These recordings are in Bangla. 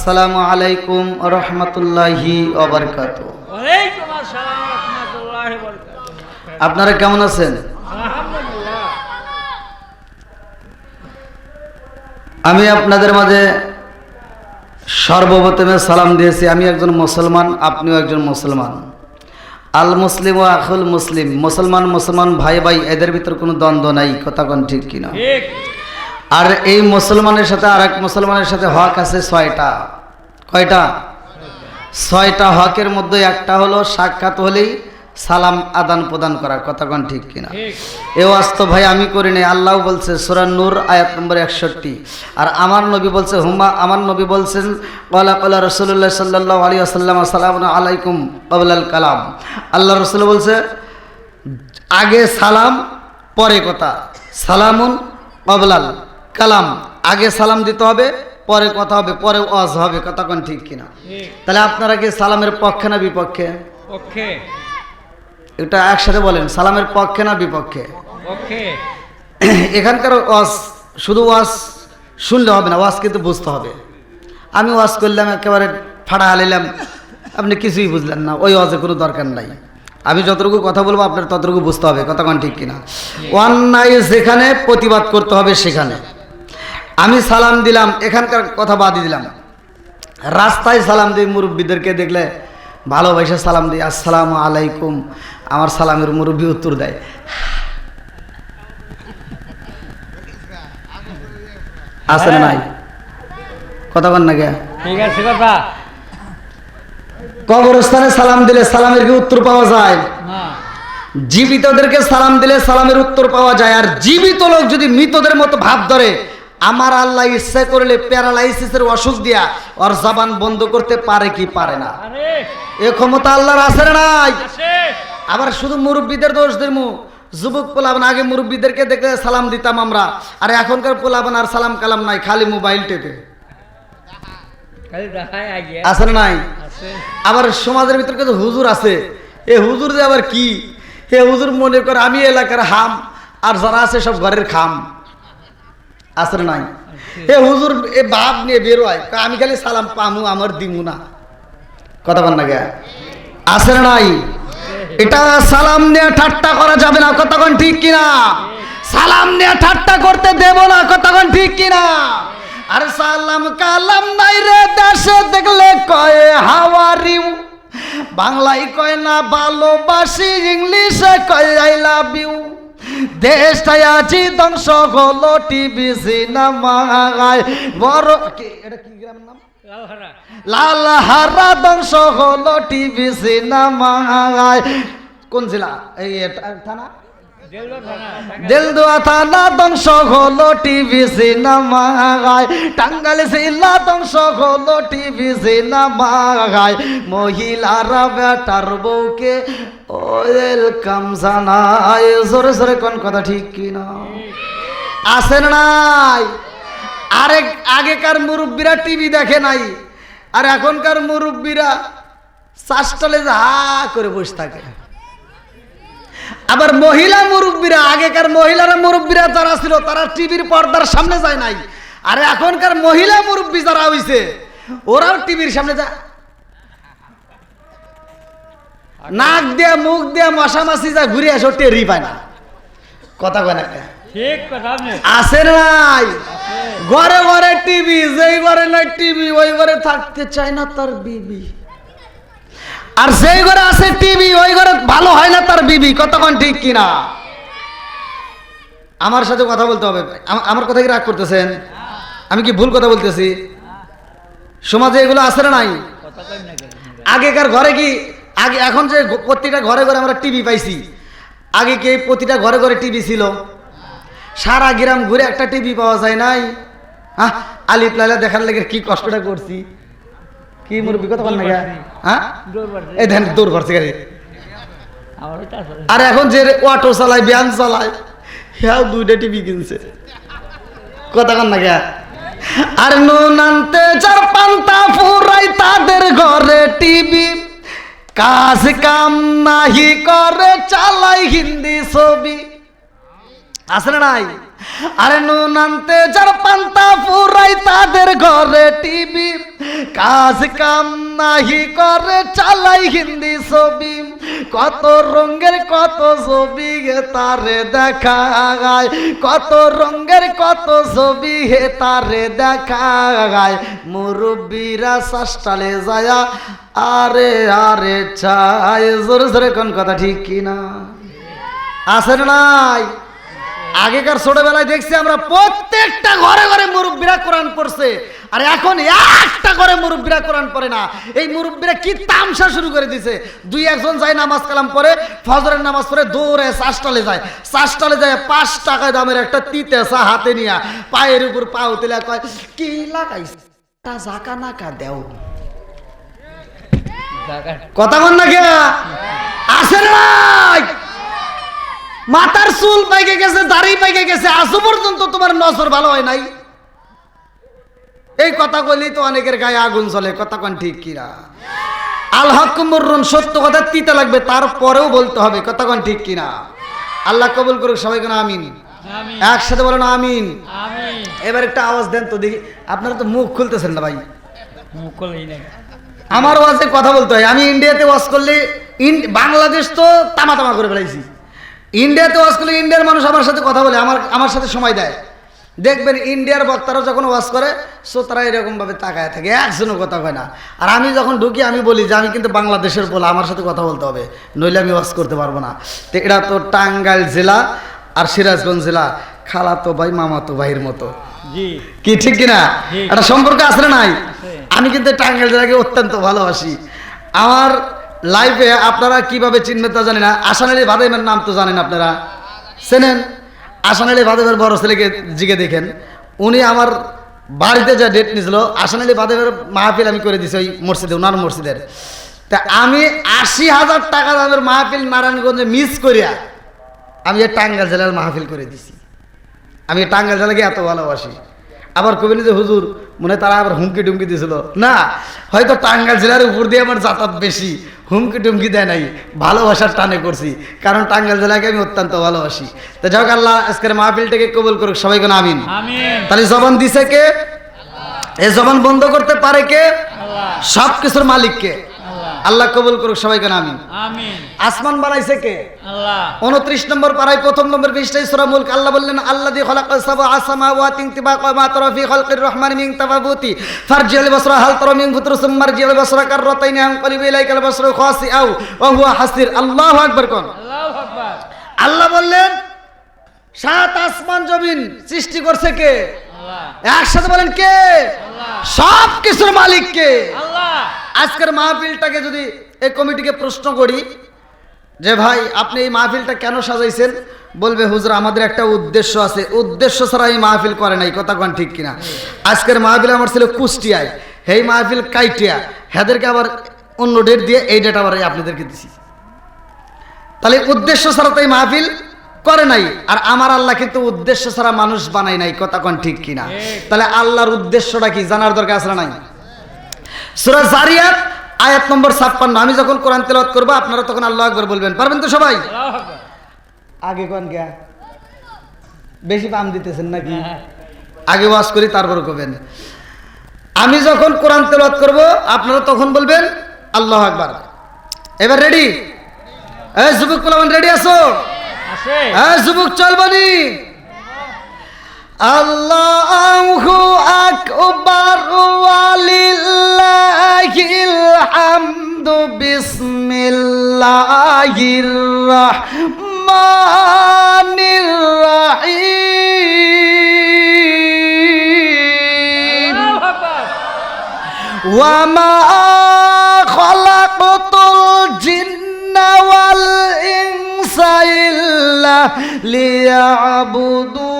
আসসালামু আলাইকুম রহমতুল্লাহি আপনারা কেমন আছেন? আমি আপনাদের মাঝে সর্বপ্রথমে সালাম দিয়েছি। আমি একজন মুসলমান আপনিও একজন মুসলমান। আল মুসলিম ও আখুল মুসলিম মুসলমান মুসলমান ভাই ভাই এদের ভিতর কোনো দ্বন্দ্ব নাই কথা কোন ঠিক কিনা? ঠিক। আর এই মুসলমানের সাথে আর এক মুসলমানের সাথে হক আছে ছয়টা। কয়টা? ছয়টা হকের মধ্যে একটা হলো সাক্ষাৎ হলেই সালাম আদান প্রদান করা কথা কোন ঠিক কিনা? এ তো ভাই আমি করি নাই আল্লাহ বলছে সুরা নূর আয়াত নম্বর একষট্টি। আর আমার নবী বলছে হুমা আমার নবী বলছেন কলা কলা রসুল্লাহ সাল্লাহ আলী আসাল্লাম সালাম আলাইকুম কবলাল কালাম। আল্লাহ রসুল বলছে আগে সালাম পরে কথা। সালামুন কবলাল কালাম আগে সালাম দিতে হবে পরে কথা হবে পরে ওয়াজ হবে কথা কোন ঠিক কিনা? তাহলে আপনারা কি সালামের পক্ষে না বিপক্ষে? ওকে এটা একসাথে বলেন সালামের পক্ষে না বিপক্ষে? এখানকার ওয়াজ শুধু ওয়াজ শুনলে হবে না ওয়াজ কিন্তু বুঝতে হবে। আমি ওয়াজ করলাম একেবারে ফাড়া হালাইলাম আপনি কিছুই বুঝলেন না ওই ওয়াজে কোনো দরকার নাই। আমি যতটুকু কথা বলব আপনার ততটুকু বুঝতে হবে কথা কোন ঠিক কিনা? অন্যায় যেখানে প্রতিবাদ করতে হবে সেখানে। আমি সালাম দিলাম এখানকার কথা বাদই দিলাম। রাস্তায় সালাম দিই মুরব্বীদেরকে দেখলে ভালোবাসে সালাম দিই আসসালামু আলাইকুম। আমার সালামের মুরব্বী উত্তর দেয়। আছে না নাই? কথা বল না কে? ঠিক আছে কথা। কবরস্থানে সালাম দিলে সালামের কি উত্তর পাওয়া যায়? না। জীবিতদেরকে সালাম দিলে সালামের উত্তর পাওয়া যায়। আর জীবিত লোক যদি মৃতদের মতো ভাব ধরে আমার আল্লাহ ইচ্ছা করলে প্যারালাইসিসের অসুখ দিয়া ওর জবান বন্ধ করতে পারে কি পারে না? এ ক্ষমতা আল্লাহর আছে না নাই? আবার শুধু মুরব্বীদের দোষ দিমু। যুবক পোলাবন আগে মুরব্বীদেরকে দেখে সালাম দিতাম আমরা। আর এখনকার পোলাবন আর সালাম কালাম নাই খালি মোবাইল টেপে। আছে না নাই? আবার সমাজের ভিতরে কিছু হুজুর আছে। এ হুজুর যে আবার কি? এ হুজুর মনে করে আমি এলাকার হাম আর যারা আছে সব ঘরের খাম। না নাই। এ হুজুর, এ বাপ নিয়ে বেরোয়। আমি খালি সালাম পামু, আমার দিমু না। কথা বল না গে। না নাই। এটা সালাম নিয়ে ঠাট্টা করা যাবে না কতক্ষণ ঠিক কিনা? সালাম নিয়ে ঠাট্টা করতে দেব না কতক্ষণ ঠিক কিনা? আর সালাম কালাম নাই রে দেশে, দেখলে কয়ে হাওয়ারিউ বাংলায় কয় না, ভালোবাসি, ইংলিশে কয় আই লাভ ইউ দেশটাই আছি ধ্বংস হলো টিভি সিনেমায় বড় কি- এটা কি গ্রামের নাম? লালহারা। লাল হারা ধ্বংস হলো টিভি সিনেমায় কোন জেলা? এই থানা? জেলবা থানা ধ্বংস হলো টিভি সিনেমায়। টাঙ্গাইল জেলা ধ্বংস হলো টিভি সিনেমায়। মহিলারা বেটার বউকে ওয়েলকাম জানায়। জোরে জোরে কোন কথা ঠিক কিনা? আছে না নাই? আরেক আগেকার মুরব্বীরা টিভি দেখে নাই। আর এখনকার মুরব্বীরা চাষটালে হা করে বসে থাকে। আবার মহিলা মুরব্বীরা আগেকার মহিলারা মুরব্বীরা যারা ছিল তারা টিভির পর্দার সামনে যায় নাই। আর এখনকার মহিলা মুরব্বী যারা হইছে ওরাও টিভির সামনে যায়। নাক দিয়ে মুখ দিয়ে মশা মাসি যা ঘুরে আসে টেরি পায় না। কথা কয় না আছে নাই? ঘরে ঘরে টিভি যেই ঘরে নাই টিভি ওই ঘরে থাকতে চায় না তার বিবি। আর যেই ঘরে আছে টিভি, ওই ঘরে ভালো হয় না তার বিবি, কতক্ষণ ঠিক কিনা? আমার সাথে কথা বলতে হবে। আমার কথা কি রাগ করতেছেন? আমি কি ভুল কথা বলতেছি? সমাজে এগুলো আছে না নাই? আগেকার ঘরে কি, আগে এখন যে প্রতিটা ঘরে ঘরে আমরা টিভি পাইছি, আগে কি প্রতিটা ঘরে ঘরে টিভি ছিল? সারা গ্রাম ঘুরে একটা টিভি পাওয়া যায় নাই? আলিপ লাইলা দেখার লেগে কি কষ্টটা করছি? কি মুরব্বী কথা বল না? হ্যাঁ? দৌড় এই দেখেন দূর করছে গাড়ি। আর এখন যে অটো চালায় ভ্যান চালায় হ্যাঁ দুইটা টিভি কিনছে। কথা কন না গা। আর নুন আনতে যার পান্তা ফুরাই তাদের ঘরে টিভি। কাজ কাম নাহি করে চালাই হিন্দি ছবি। আছে না নাই? আরে নুন আনতে যার পান্তা ফুরাই তাদের ঘরে টিভি কাজ কাম নাহি করে, চালাই হিন্দি ছবি। কত রঙের, কত ছবি হে তারে দেখা গায় কত রঙের, কত ছবি হে তারে দেখা গায় মুরব্বীরা সাস্টালে যায়া, আরে আরে, চাই। জোরে জোরে কোন কথা, ঠিক কিনা? আছে না নাই? আগেকার ছোটবেলায় দেখছি আমরা প্রত্যেকটা ঘরে ঘরে মুরব্বীরা কোরআন পড়ছে। আর এখন একটা করে মুরব্বীরা কোরআন পড়ে না। এই মুরব্বীরা কি তামসা শুরু করে দিছে? দুই একজন যায় নামাজ কালাম পরে ফজরের নামাজ পড়ে, দৌড়ে চাষটালে যায়। চাষটালে যায়, পাঁচ টাকা দামের একটা তিতে চা হাতে নিয়া পায়ের উপর পা উতলে কয়, কি লাগাইছ? তা জাকা নাকা দেও। কথা বল না কে? আসে নাই মাথার চুল পাইকে গেছে দাড়ি পাইকে গেছে আজও পর্যন্ত তোমার নজর ভালো হয় নাই। এই কথা কইলেই তো অনেকের গায়ে আগুন চলে কথা কোন ঠিক কিনা? আল হকুমরুন সত্য কথা তিতে লাগবে তারপরেও বলতে হবে কথা কোন ঠিক কিনা? আল্লাহ কবুল করুক সবাই কেন আমিন। আমি একসাথে বলেন আমিন। এবার একটা আওয়াজ দেন তো দেখি আপনারা তো মুখ খুলতেছেন না ভাই। মুকলেই নাই। আমার ওয়াজে কথা বলতে হয়। আমি ইন্ডিয়াতে ওয়াজ করলে বাংলাদেশ তো তামা তামা করে বেড়াইছি ইন্ডিয়াতে ওয়াজ করলে ইন্ডিয়ার মানুষ আমার সাথে কথা বলে আমার আমার সাথে সময় দেয়। দেখবেন ইন্ডিয়ার বক্তারা যখন ওয়াজ করে সো তারা এরকমভাবে তাকায় থাকে একজনও কথা কয় না। আর আমি যখন ঢুকি আমি বলি যে আমি কিন্তু বাংলাদেশের বলে আমার সাথে কথা বলতে হবে নইলে আমি ওয়াজ করতে পারব না। তো এটা তো টাঙ্গাইল জেলা আর সিরাজগঞ্জ জেলা খালাতো ভাই মামাতো ভাইয়ের মতো। কি ঠিক কিনা। একটা সম্পর্ক আছে নাই? আমি কিন্তু টাঙ্গাইল জেলাকে অত্যন্ত ভালোবাসি। আমার লাইফে আপনারা কীভাবে চিনবেন তা জানি না। আসান আলী ভাদেমের নাম তো জানেন আপনারা। চেনেন? আসান আলী ভাদেমের বড় ছেলেকে জিগে দেখেন। উনি আমার বাড়িতে যা ডেট নিয়েছিল আসান আলী ভাদেমের মাহফিল আমি করে দিছি ওই মসজিদে ওনার মসজিদের। তা আমি আশি হাজার টাকা দামের মাহফিল নারায়ণগঞ্জে মিস করিয়া আমি এই টাঙ্গাল জেলার মাহফিল করে দিছি। আমি টাঙ্গাল জেলাকে এত ভালোবাসি। আবার কবি যে হুজুর মনে তারা আবার হুমকি টুমকি দিয়েছিল না হয়তো টাঙ্গাল জেলার উপর দিয়ে আমার যাতায়াত বেশি। হুমকি টুমকি দেয় নাই ভালোবাসার টানে করছি। কারণ টাঙ্গাল জেলাকে আমি অত্যন্ত ভালোবাসি। তো হোক আল্লাহ আজকের মাহফিলটাকে কবুল করুক সবাইকে আমিন। তাহলে জবান দিছে কে? এ জবান বন্ধ করতে পারে কে? সব কিছুর মালিককে। আল্লাহ কবুল করুক সবাই কোনো আমিন। আমিন। আসমান বানাইছে কে? আল্লাহ। উনত্রিশ নম্বর পাড়ায় প্রথম নম্বর পৃষ্ঠায় সূরা মুলক আল্লাহ বললেন আল্লাহ দি খলাক সাবআ আসামাওয়াতিন তিবাকা মা তারা ফি খালকির রহমান মিন তাফাবুতি ফারজিল বাসরা হাল তারা মিন ফুতর সুমারজিল বাসরা কাররাতাইন আনকালিবু ইলাইকাল বাসরা খাসিআউ ওয়া হুয়া হাসির। আল্লাহু আকবার কোন? আল্লাহু আকবার। আল্লাহ বললেন সাত আসমান জমিন সৃষ্টি করছে কে? আল্লাহ। একসাথে বলেন কে? আল্লাহ। সব কিছুর মালিক কে? আল্লাহ। আজকের মাহফিলটাকে যদি এই কমিটিকে প্রশ্ন করি যে ভাই আপনি এই মাহফিলটা কেন সাজাইছেন? বলবে হুজুর আমাদের একটা উদ্দেশ্য আছে। উদ্দেশ্য ছাড়া এই মাহফিল করে নাই কথা কন ঠিক কিনা? আজকের মাহফিল আমার ছিল কুষ্টিয়ায়। এই মাহফিল কাইটিয়া। হেদেরকে আবার অন্য ডেট দিয়ে এই ডেট আবার আপনাদেরকে দিছি। তাহলে উদ্দেশ্য ছাড়া তো এই মাহফিল করে নাই আর আমার আল্লাহ কিন্তু উদ্দেশ্য ছাড়া মানুষ বানাই নাই কথা কন ঠিক কিনা? তাহলে আল্লাহর উদ্দেশ্যটা কি জানার দরকার আছে না নাই? সুরা জারিয়াত আয়াত নম্বর ছাপ্পান্ন। আমি যখন কোরআন তেলাওয়াত করব আপনারা তখন আল্লাহ আকবর বলবেন। পারবেন তো সবাই? আগে কোন গা? বেশি পাম দিতেছেন নাকি? হ্যাঁ। আগে ওয়াজ করি তারপর করবেন। আমি যখন কোরআন তেলাওয়াত করব আপনারা তখন বলবেন আল্লাহ আকবার। এবার রেডি এই যুবক পোলামান রেডি আছো? হ্যাঁ যুবক চলবনি আল্লাহু আকবার ওয়ালিল্লাহিল হামদু বিসমিল্লাহির রাহমানির রাহিম। ওয়া মা খলাকতুল জিন্না ওয়াল ইনসা ইল্লা লিয়াবুদুন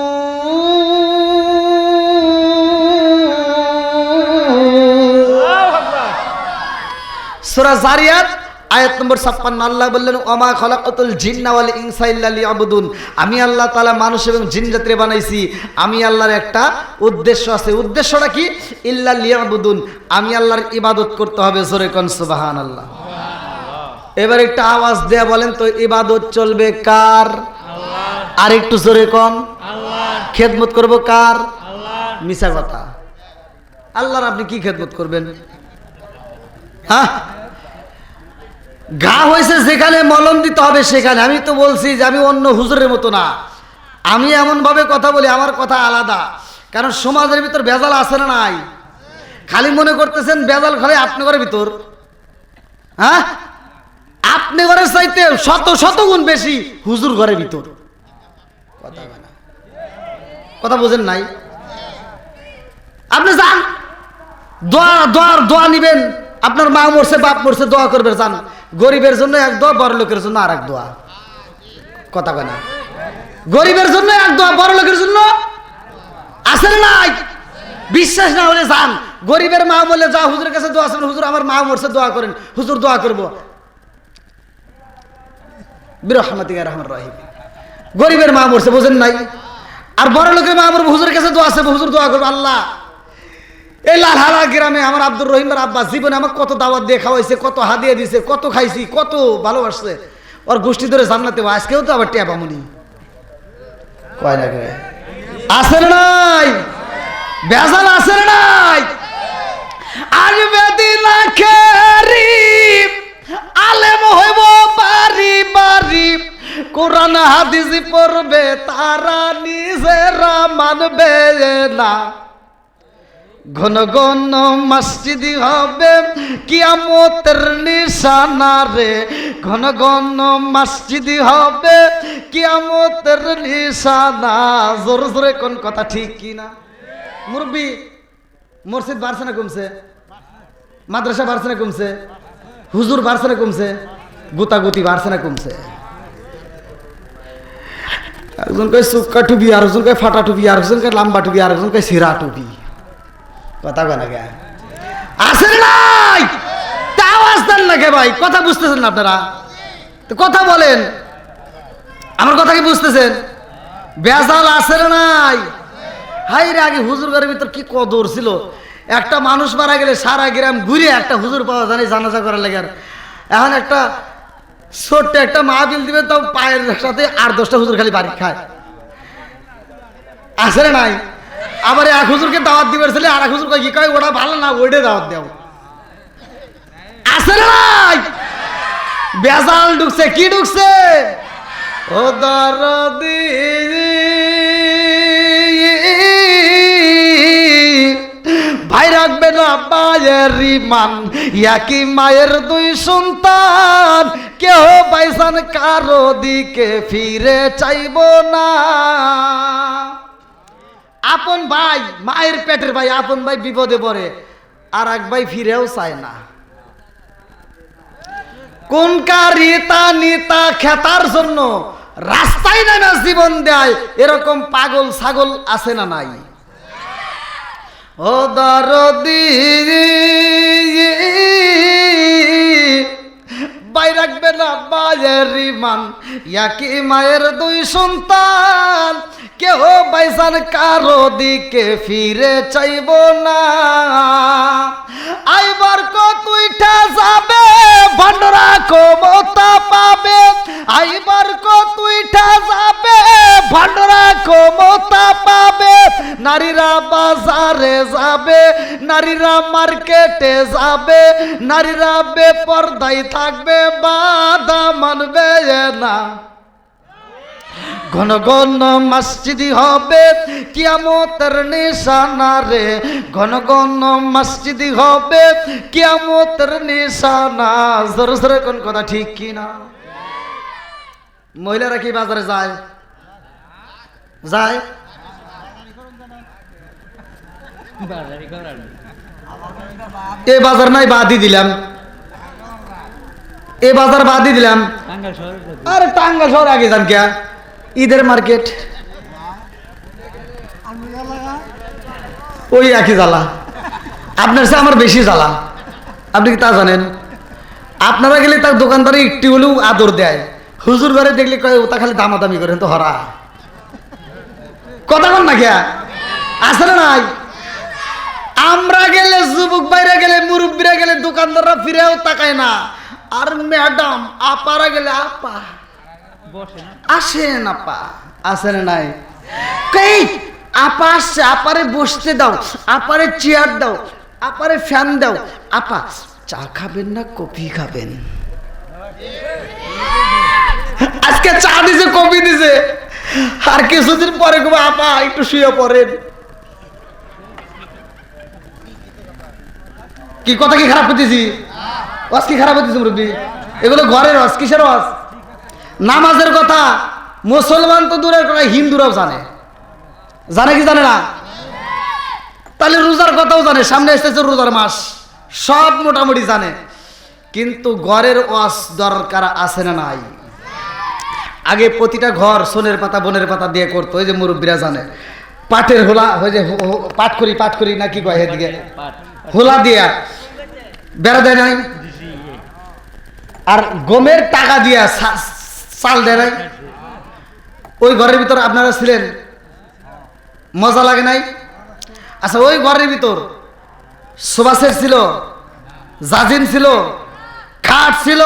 সূরা জারিয়াত, আয়াত নম্বর 56 আল্লাহ বললেন, ওমা খলাকাতুল জিন্না ওয়াল ইনসা ইল্লা লিয়াবুদুন। আমি আল্লাহ তালা মানুষ এবং জিন জাতিরে বানাইছি। আমি আল্লাহর একটা উদ্দেশ্য আছে। উদ্দেশ্যটা কি? ইল্লা লিয়াবুদুন। আমি আল্লাহর ইবাদত করতে হবে। জোরে কোন আল্লাহ এবার একটা আওয়াজ দেয়া বলেন তো, ইবাদত চলবে কার? আর একটু জোরে কোন। খেদমত করব কার? মিশা কথা। আল্লাহর আপনি কি খেদমত করবেন? হ্যাঁ? ঘা হয়েছে যেখানে মলম দিতে হবে সেখানে। আমি তো বলছি যে আমি অন্য হুজুরের মতো না। আমি এমনভাবে কথা বলি আমার কথা আলাদা। কারণ সমাজের ভিতর বেজাল আছে না নাই? খালি মনে করতেছেন বেজাল খালি আপনি ঘরের ভিতর। হ্যাঁ? আপনি ঘরের চাইতে শত শত গুণ বেশি হুজুর ঘরের ভিতর। কথা কথা বোঝেন নাই। আপনি যান। দোয়া, দোয়ার দোয়া নিবেন। আপনার মা মরছে, বাপ মরছে, দোয়া করবে, যান। গরিবের জন্য এক দোয়া, বড় লোকের জন্য আর এক দোয়া। কথা কয় না। গরিবের জন্য এক দোয়া, বড় লোকের জন্য আছে না নাই। বিশ্বাস না হলে যান। গরিবের মা বলে যা, হুজুরের কাছে দোয়া করবেন হুজুর, আমার মা মরছে, দোয়া করেন। হুজুর, দোয়া করব। বিরহমাতিকা রহমান রাহিম। গরিবের মা মরছে, বোঝেন নাই। আর বড় লোকের মা আমার হুজুরের কাছে দোয়া আছে, হুজুর দোয়া করব, আল্লাহ। এই লালহালা গ্রামে আমার আব্দুর রহিমের আব্বা জীবনে আমাকে কত দাওয়াত দিয়ে খাওয়াইছে, কত হাদিয়া দিছে, কত খাইছি, কত ভালোবাসছে। ওর গোষ্ঠী ধরে জান্নাতে হবে। আজকেও তো আবার টিয়া পামুনি কয় না আছে নাই? বেজাল না নাই? আসবে দিন খেরি আলেম হইব বাড়ি বাড়ি। কোরআন হাদিস পড়বে, তারা নিজেরা মানবে না। ঘন ঘন মসজিদ হবে, কিয়ামতের নিশানা রে ঘন ঘন মসজিদ হবে, কিয়ামতের নিশানা। জোর জোরে কোন কথা ঠিক কি না? মুরব্বী, মসজিদ বাড়ছে না কমছে মাদ্রাসা বাড়ছে না কমছে হুজুর বাড়ছে না কমছে? গুতাগুতি বাড়ছে না কমছে? একজন কয় সুক্কা টুপি আর একজন কয় ফাটা টুপি আর একজন কয় লাম্বা টুপি আর একজন কয় সিরা টুপি। কথা কয় না কে? নাই তাও দেন না কে ভাই? কথা বুঝতেছেন না আপনারা? তো কথা বলেন। আমার কথা কি বুঝতেছেন? বেজাল আছে নাই? হাই রে আগে হুজুর ঘরের ভিতর কি কদর ছিল? একটা মানুষ মারা গেলে সারা গ্রাম ঘুরে একটা হুজুর পাওয়া যায় জানাজা করার লাগে আর। এখন একটা ছোট্ট একটা মাহবিল দিবে তাও পায়ের সাথে আট দশটা হুজুর খালি বাড়ি খায়। না নাই? আবার এক হুজুরকে দাওয়াত দিবে, ছেলে, আর এক হুজুর কয়, কি কয়, ওটা ভালো না, ওইটা দাওয়াত দেও। না নাই? বেজাল ঢুকছে, কি ঢুকছে? ও দরদি মায়ের ইমান ইয়াকি মায়ের দুই সন্তান। কারও দিকে ফিরে চাইব না। আপন ভাই, মায়ের পেটের ভাই, আপন ভাই বিপদে পড়ে আর এক ভাই ফিরেও চায় না। কোন কারিতা নিতা খেতার জন্য রাস্তায় নামে জীবন দেয়, এরকম পাগল ছাগল আছে না নাই? ও দরদি রাখবে না মায়ের ইমান ইয়াকি মায়ের দুই সন্তান। কেহ বাইসান কারও দিকে ফিরে চাইব না। আইবার কত উঠা যাবে ভণ্ডরা ক্ষমতা পাবে। আইবার কত উঠা যাবে ভণ্ডরা ক্ষমতা পাবে। নারীরা বাজারে যাবে, নারীরা মার্কেটে যাবে। নারীরা বেপরদাই থাকবে বাধা মানবে না। ঘন ঘন মসজিদ হবে কিয়ামতের নিশানা রে। ঘন ঘন মসজিদ হবে কিয়ামতের নিশানা। জোরে জোরে কোন কথা ঠিক কি না? মহিলারা কি বাজারে যায়? যায়? এ বাজার নাই বাদই দিলাম। এ বাজার বাদ বাদই দিলাম। আরে টাঙ্গাল শহর আগে যান কে ঈদের মার্কেট। ওই একই জ্বালা। আপনার সে আমার বেশি জ্বালা। আপনি কি তা জানেন? আপনারা গেলে তার দোকানদারে একটু হলেও আদর দেয়। হুজুর ঘরে দেখলে কয় ওটা খালি দামাদামি করেন তো হরা। কথা বল না কে না নাই? আমরা গেলে যুবক বাইরে গেলে মুরব্বীরা গেলে দোকানদাররা ফিরেও তাকায় না। আর ম্যাডাম আপারা গেলে আপা। আসেন আপা আসেন নাই। কই আপা আসছে আপারে বসতে দাও আপারে চেয়ার দাও আপারে ফ্যান দাও। আপা চা খাবেন না কফি খাবেন? আজকে চা দিছে কফি দিছে। আর কিছুদিন পরে গো আপা একটু শুয়ে পড়েন। কি কথা কি খারাপ করতেছি? ওয়াজ কি খারাপ হতেছি মুরব্বী? এগুলো ঘরের ওয়াজ কিসের ওয়াজ? নামাজের কথা মুসলমান তো দূরের কথা হিন্দুরাও জানে। জানে কি জানে না? তাহলে রোজার কথাও জানে সামনে এসেছে রোজার মাস সব মোটামুটি জানে। কিন্তু ঘরের ওয়াজ দরকার আছে না নাই। আগে প্রতিটা ঘর সোনের পাতা বনের পাতা দিয়ে করতো ওই যে মুরব্বীরা জানে। পাটের হোলা ওই যে পাট করি পাট করি না কি কয় এদিকে? হোলা দিয়া। বেড়া দেয় নাই? আর গমের টাকা দিয়া চাল দেয় নাই? ওই ঘরের ভিতর আপনারা ছিলেন? মজা লাগে নাই? আচ্ছা ওই ঘরের ভিতর সুবাসের ছিল, জাজিম ছিল, খাট ছিল,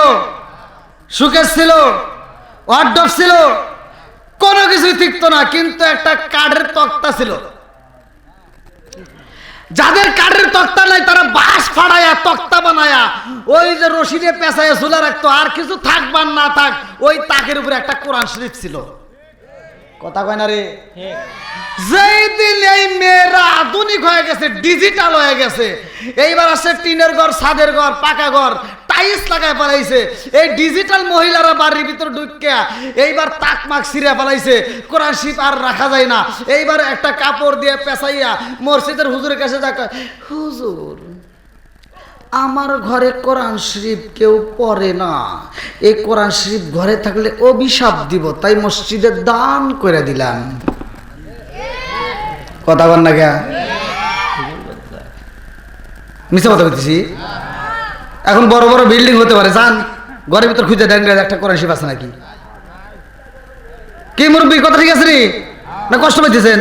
সুকেশ ছিল ওয়ার্ডব ছিল, কোনো কিছুই ঠিকতো না, কিন্তু একটা কাঠের তক্তা ছিল। যাদের কাঠের তক্তা নাই, তারা বাঁশ ফাড়ায়া, তক্তা বানায়া। ওই যে রশিদে পেঁচায় ঝুলা রাখতো, আর কিছু থাকবার না থাক, ওই তাকের উপরে একটা কোরআন শরীফ ছিল। কথা কয় না রে? যেই দিন এই মেয়েরা আধুনিক হয়ে গেছে ডিজিটাল হয়ে গেছে এইবার আসে টিনের ঘর ছাদের ঘর পাকা ঘর টাইলস লাগায় ফেলাইছে। এই ডিজিটাল মহিলারা বাড়ির ভিতর ঢুকিয়া এইবার তাক মাক ছিঁড়ে ফেলাইছে। কোরআন শীত আর রাখা যায় না। এইবার একটা কাপড় দিয়ে পেঁচাইয়া মসজিদের হুজুরের কাছে যাক হুজুর আমার ঘরে কোরআন শরীফ কেউ পড়ে না। এই কোরআন শরীফ ঘরে থাকলে অভিশাপ দিব, তাই মসজিদে দান করে দিলাম। কথা বল না কে? মিশে কথা বলতেছি? এখন বড় বড় বিল্ডিং হতে পারে যান ঘরের ভিতর খুঁজে দেন একটা কোরআন শরীফ আছে নাকি? কি মুরব্বী, কথা ঠিক আছে রে না কষ্ট পাইতেছেন?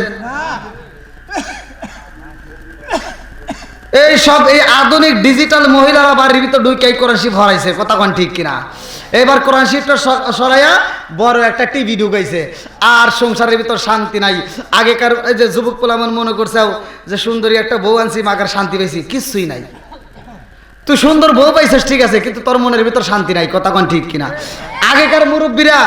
এই সব এই আধুনিক ডিজিটাল মহিলারা বাড়ির ভিতর এই কোরআন শিফ হরাইছে, কথা কোন ঠিক কিনা? এবার কোরআন শিফটা সরাইয়া বড় একটা টিভি ঢুকাইছে, আর সংসারের ভিতর শান্তি নাই। আগেকার যে যুবক পোলামন মনে করছে যে সুন্দরী একটা বউ আনছি মাকার শান্তি পাইছি, কিছুই নাই। তুই সুন্দর বউ পাইছিস, ঠিক আছে, কিন্তু তোর মনের ভিতর শান্তি নাই, কথা কন ঠিক কিনা? আগেকার মুরব্বীরা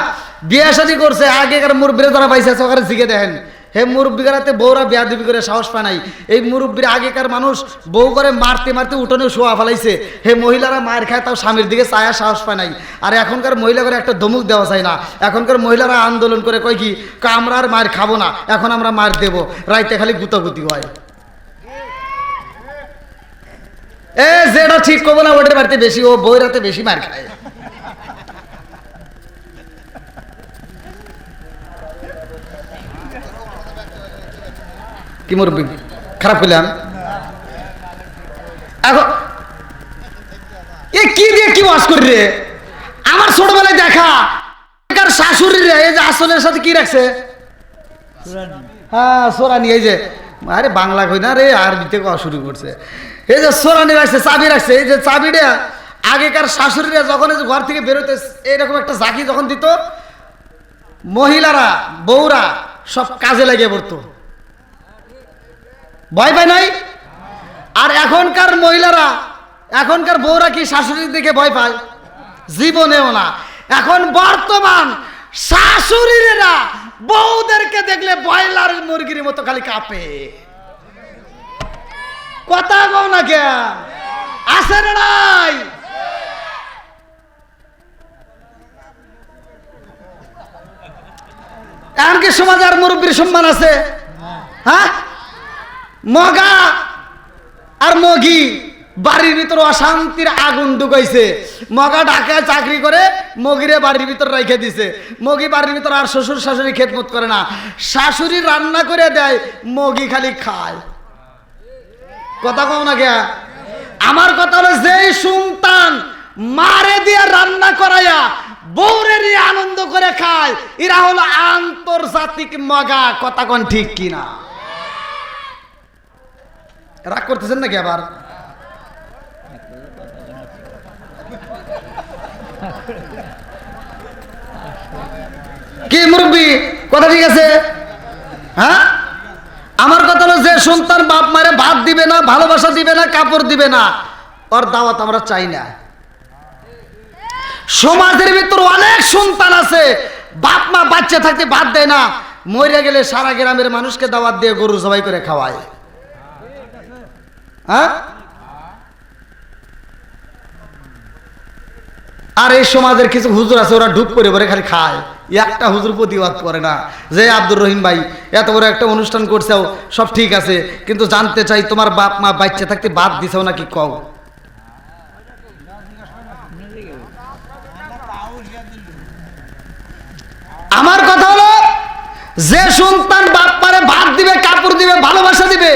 বিয়ে শাদি করছে, আগেকার মুরব্বীরা যারা পাইছে সকালে জিগে দেখেন। হে মুরব্বীরাতে বউরা বিয়া দিবি করে সাহস পায় নাই। এই মুরব্বীরা আগেকার মানুষ বউ করে মারতে মারতে উঠোনে শোয়া ফেলাইছে। হে মহিলারা মায়ের খায়, তাও স্বামীর দিকে চায়া সাহস পায় নাই। আর এখনকার মহিলা করে একটা ধমুক দেওয়া যায় না। এখনকার মহিলারা আন্দোলন করে কয় কি, "কা, আমরা আর মার খাব না, এখন আমরা মার দেবো। রাইতে খালি গুতাগুতি হয়। এ যেটা ঠিক করব না, ওটার বাড়িতে বেশি, ও বইরাতে বেশি মার খায়। কি মুরব্বী? খারাপ করলাম এখন এ কি দিয়ে কি ওয়াশ করি রে? আমার ছোটবেলায় দেখা। শাশুড়ি রে, এই যে আসলের সাথে কি রাখছে? হ্যাঁ সোরানি, এই যে। আরে বাংলা কই না রে আরবিতে কওয়া শুরু করছে। এই যে সোরানি রাখছে চাবি রাখছে। এই যে চাবিটা, আগেকার শাশুড়িরা যখন এই ঘর থেকে বেরোতে এইরকম একটা জাকি যখন দিত, মহিলারা, বউরা সব কাজে লাগিয়ে পড়তো। ভয় পায় নাই? আর এখনকার মহিলারা, এখনকার বউরা কি শাশুড়ির দিকে ভয় পায়? জীবনেও না। এখন বর্তমান শাশুড়িরা বউদেরকে দেখলে বয়লার মুরগির মতো খালি কাঁপে। কথা কও না কে না নাই? এমনকি সমাজে আর মুরব্বীর সম্মান আছে। হ্যাঁ? মগা আর মগি, বাড়ির ভিতর অশান্তির আগুন ঢুকাইছে। মগা ঢাকায় চাকরি করে, মগিরে বাড়ির ভিতর রেখে দিছে। মগি বাড়ির ভিতর আর শ্বশুর শাশুড়ি খেদমত করে না। শাশুড়ি রান্না করে দেয়, মগি খালি খায়। কথা কও না কে? আমার কথা হলো যেই সন্তান মারে দিয়া রান্না করাইয়া নিয়ে আনন্দ করে খায়, এরা হলো আন্তর্জাতিক মগা। কথা কোন ঠিক কিনা? রাগ করতেছেন নাকি আবার? কি মুরব্বী, কথা ঠিক আছে? হ্যাঁ? সন্তান বাপ মারে ভাত দিবে না, ভালোবাসা দিবে না, কাপড় দিবে না, ওর দাওয়াত আমরা চাই না। সমাজের ভিতর অনেক সন্তান আছে, বাপ মা বাচ্চা থাকতে বাদ দেয় না মরে গেলে সারা গ্রামের মানুষকে দাওয়াত দিয়ে গরু জবাই করে খাওয়ায়। হ্যাঁ? আর এই সমাজের কিছু হুজুর আছে, ওরা ঢুক করে পরে খালি খায়। একটা হুজুর প্রতিবাদ করে না। যে আব্দুর রহিম ভাই, এত বড় একটা অনুষ্ঠান করছেও সব ঠিক আছে, কিন্তু জানতে চাই তোমার বাপ মা বাচ্চা থাকতে বাদ দিছেও নাকি কও? আমার কথা হলো, যে সন্তান বাপ মারে ভাত দিবে, কাপড় দিবে, ভালোবাসা দিবে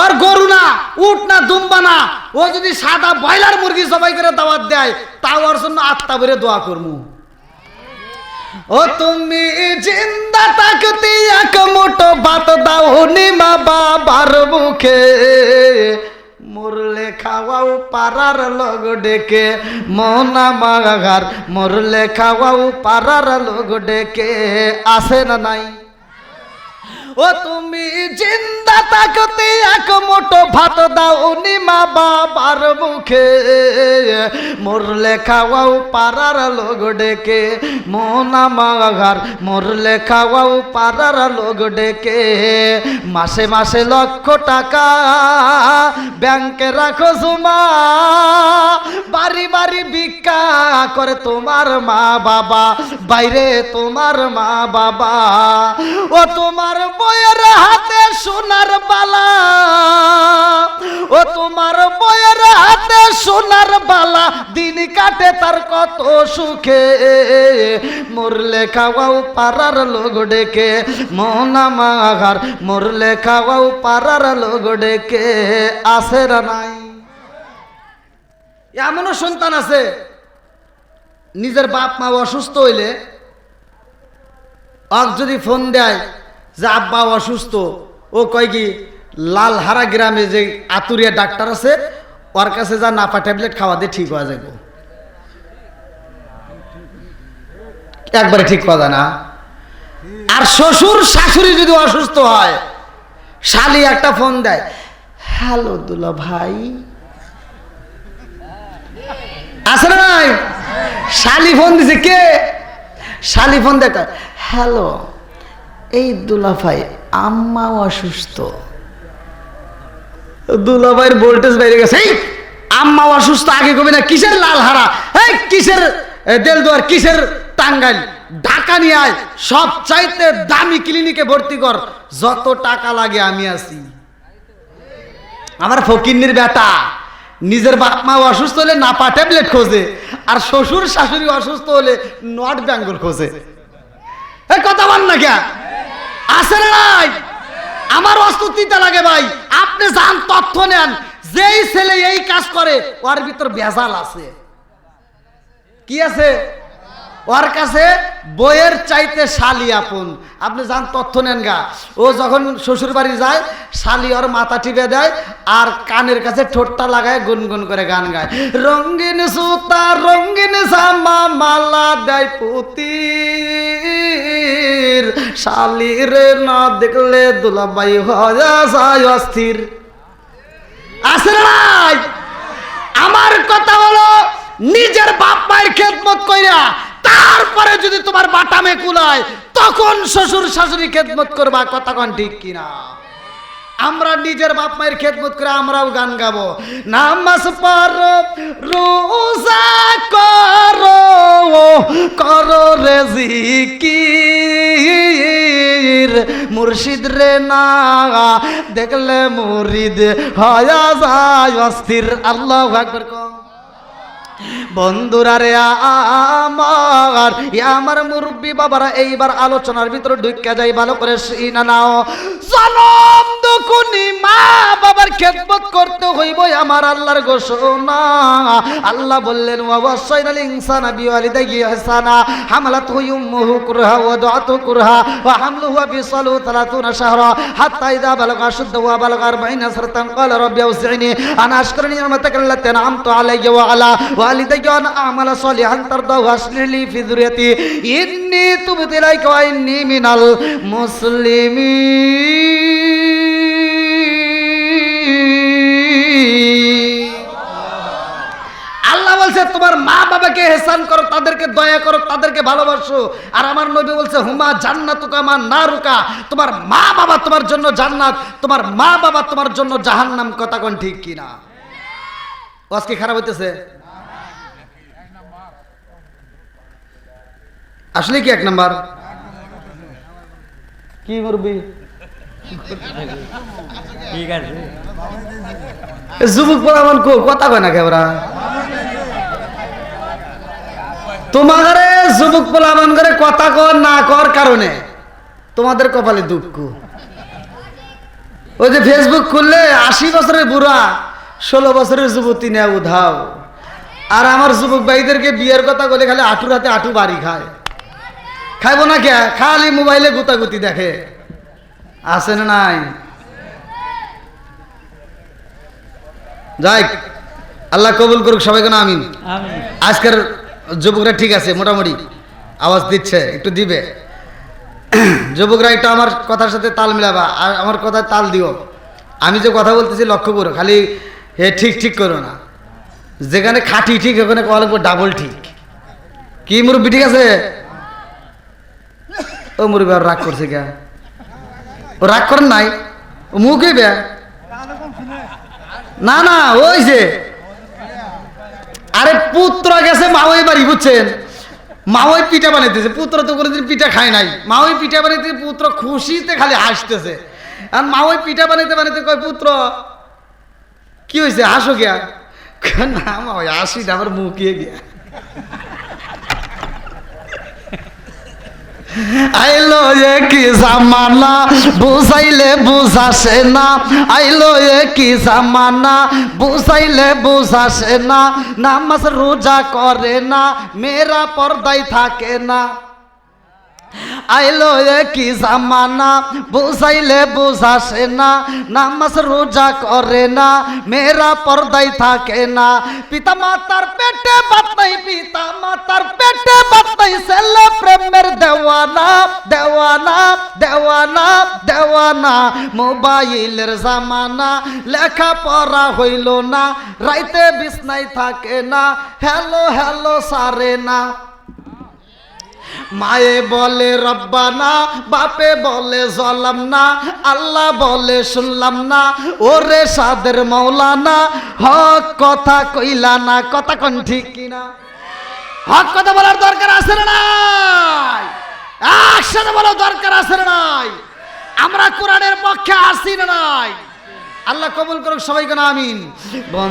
ওর গরু না উঠ না, দুম্বা না, ও যদি সাদা ব্রয়লার মুরগি সবাই করে দাওয়াত দেয়, তাও ওর জন্য আত্মা ভরে দোয়া করমু। ও তুমি জিন্দা তাকতি এক মুঠো ভাত দাও নিমা বাবার মুখে। মরলে খাওয়াও পারার লগ ডেকে, মনা মাগার মরলে খাওয়াও পারার লগ ডেকে, আসে না নাই। ও তুমি জিন্দা তাকতে এক মোটো ভাত দাও নিমা বাবার মুখে। মরলে খাওয়াও পারার লোক ডেকে, মোনা মাঘার মরলে খাওয়াও পারার লোক ডেকে। মাসে মাসে লক্ষ টাকা ব্যাংকে রাখো জমা, বাড়ি বাড়ি ভিক্ষা করে তোমার মা বাবা, বাইরে তোমার মা বাবা। ও তোমার বইয়ের হাতে সোনার বালা। ও তোমার বইয়ের হাতে সোনার বালা, দিন কাটে তার কত সুখে। মরলে খাওয়াও পাড়ার লোক ডেকে, মনা মাঘার মরলে খাওয়াও পাড়ার লোক ডেকে আসের নাই? এমনও সন্তান আছে, নিজের বাপ মা অসুস্থ হইলে অক যদি ফোন দেয় যে আব্বা অসুস্থ, ও কয় কি, লালহারা গ্রামে যে আতুরিয়া ডাক্তার আছে, ওর কাছে যা নাপা ট্যাবলেট খাওয়া দিয়ে ঠিক হয়ে যাবে একবারে ঠিক করা যায় না। আর শ্বশুর শাশুড়ি যদি অসুস্থ হয়, শালি একটা ফোন দেয়, হ্যালো দুলা ভাই। আছে না নাই? শালি ফোন দিছে কে? শালি ফোন দেখা হ্যালো। এই দুলাভাই আম্মাও অসুস্থ। দুলাভাইয়ের ভোল্টেজ বেড়ে গেছে। আম্মাও অসুস্থ, আগে কবি না, কিসের লাল হারা এই, কিসের দেলদুয়ার, কিসের টাঙ্গাইল? ঢাকা নিয়ে আয় সব চাইতে দামি ক্লিনিকে ভর্তি কর। যত টাকা লাগে আমি আছি। আমার ফকিন্নির বেটা, নিজের বাপ মা অসুস্থ হলে নাপা ট্যাবলেট খোঁজে, আর শ্বশুর শাশুড়ি অসুস্থ হলে নট বেঙ্গল খোঁজে। কথা বল না কে? আছে না নাই? আমার অস্তুতিতে লাগে ভাই। আপনি যান, তথ্য নেন। যেই ছেলে এই কাজ করে, ওর ভিতর ভেজাল আছে। কি আছে? ওর কাছে বইয়ের চাইতে শালি আপন। আপনি যান, তথ্য নেন গা। ও যখন শ্বশুর বাড়ি যায়, শালি ওর মাথা টিপে দেয় আর কানের কাছে ঠোঁটটা লাগায় গুনগুন করে গান গায়। রঙ্গিন সুতা রঙ্গিন সামা মালা দেয় পুতি শালির না দেখলে দুলাবাই হয়ে অস্থির। না আমার কথা হলো নিজের বাপ মায়ের খেদমত কইরা তারপরে যদি তোমার বাটামে কুলায়, তখন শ্বশুর শাশুড়ি খেদমত করবা, কথা কন ঠিক কিনা? আমরা নিজের বাপ মায়ের খেদমত করে আমরাও গান গাবো। নামাজ পড়ো, রোজা করো করো রে জিকির। মুর্শিদ রে না, দেখলে মুরিদ হয়া যায় অস্থির। আল্লাহ ভাগ কম। বন্ধুরা রে আমার আমার মুরব্বী বাবারা, এইবার আলোচনার ভিতরে ঢুকে যাই ভালো করে সিনা নাও। জনম দুকুনি মা বাবার খেদমত করতে হইব আমার আল্লাহর ঘোষণা। আল্লাহ বললেন অবশ্যই নাল ইনসানা বিওয়ালিদাইহি ইহসানা, হামালাত হুই উম্মুহু কুরহা ওয়া দাআতু কুরহা, ওয়া হামলুহু ফিসালু 30 শাহরা, হাত্তা ইযা বালাগা আশুদ্দাহু ওয়া বালাগা 40 সারতান, ক্বালা রাব্বি আউসিনি, আনা আশকুর নি'মাতাকা আল্লাতী আলাইয়া ওয়া আলা সলিহান আসলিলি ফি যুরিয়াতি তুবতু ইলাইকা ওয়া মিনাল তোমার মা বাবাকে হেসান করো, তাদেরকে দয়া করো, তাদেরকে ভালোবাসো। আর আমার নবী বলছে, হুমা জান্নাতুকা না তোমার মা বাবা তোমার জন্য জান্নাত, তোমার মা বাবা তোমার জন্য জাহান্নাম, কথা কোন ঠিক কিনা? আজকে খারাপ হইতেছে? আসলে কি এক নাম্বার? কি করবি? ঠিক আছে। যুবক বলামন কো কথা কয় না কেবরা তোমাদের যুবক বলামন করে কথা কর না কর কারণে। তোমাদের কপালে দুঃখ। ওই যে ফেসবুক খুললে আশি বছরের বুড়া ষোলো বছরের যুবতী নেয় উধাও। আর আমার যুবক ভাইদেরকে বিয়ের কথা বলে খালি আটুর হাতে আটু বাড়ি খায়। খাইবো না কে? খালি মোবাইলে গুতাগুতি দেখে। আছে না নাই? যাই আল্লাহ কবুল করুক সবাইকে না আমিন। আমি আজকের যুবকরা ঠিক আছে মোটামুটি আওয়াজ দিচ্ছে একটু দিবে। যুবকরা একটু আমার কথার সাথে তাল মিলাবা আর আমার কথায় তাল দিও। আমি যে কথা বলতেছি লক্ষ্য করো খালি হে ঠিক ঠিক করো না। যেখানে খাঁটি ঠিক ওখানে লাগবে ডাবল ঠিক। কি মুরব্বী ঠিক আছে? ও মুরব্বী আর রাগ করছে কে ও রাগ করেন নাই? ও মুখে বে না না ওই যে। আরে পুত্র গেছে মাওই বাড়ি, বুঝছেন? মাওই পিঠা বানাইতেছে। পুত্র তো কোনোদিন পিঠা খায় নাই। মাওই পিঠা বানাইতে পুত্র খুশিতে খালি হাসতেছে। আর মাওই পিঠা বানাইতে বানাইতে কয়, পুত্র, কি হয়েছে হাসো গিয়া? না মাওই হাসি না, আমার মুখিয়ে গিয়া। আইলো এ কি জামানা, বুঝাইলে বুঝাসে না। আইলো এ কি জামানা, বুঝাইলে বুঝাসে না। নামাজ রোজা করে না, মেয়েরা পর্দায় থাকে না। আইলো কি জামানা, বুঝাইলে বুঝাসে না, নামাজ রোজা করে না, মেয়েরা পর্দায় থাকে না। পিতা মাতার পেটে বাতাই পিতা মাতার পেটে বাতাই ছেলে প্রেমের দেওয়ানা দেওয়ানা দেওয়ানা দেওয়ানা। মোবাইলের জামানা লেখা পড়া হইল না, রাইতে বিছনাই থাকে না, হ্যালো হ্যালো, সারে না। মায়ে বলে, রব্বানা, বাপে বলে জলাম না আল্লাহ বলে শুনলাম না ওরে সাদের মৌলানা, হক কথা কইলা না, কথা কোন ঠিক কিনা? হক কথা বলার দরকার আছে না নাই? একসাথে বলার দরকার আছে না নাই? আমরা কোরআনের পক্ষে আসি না নাই? আল্লাহ কবুল করুক সবাইকে না, আমিন।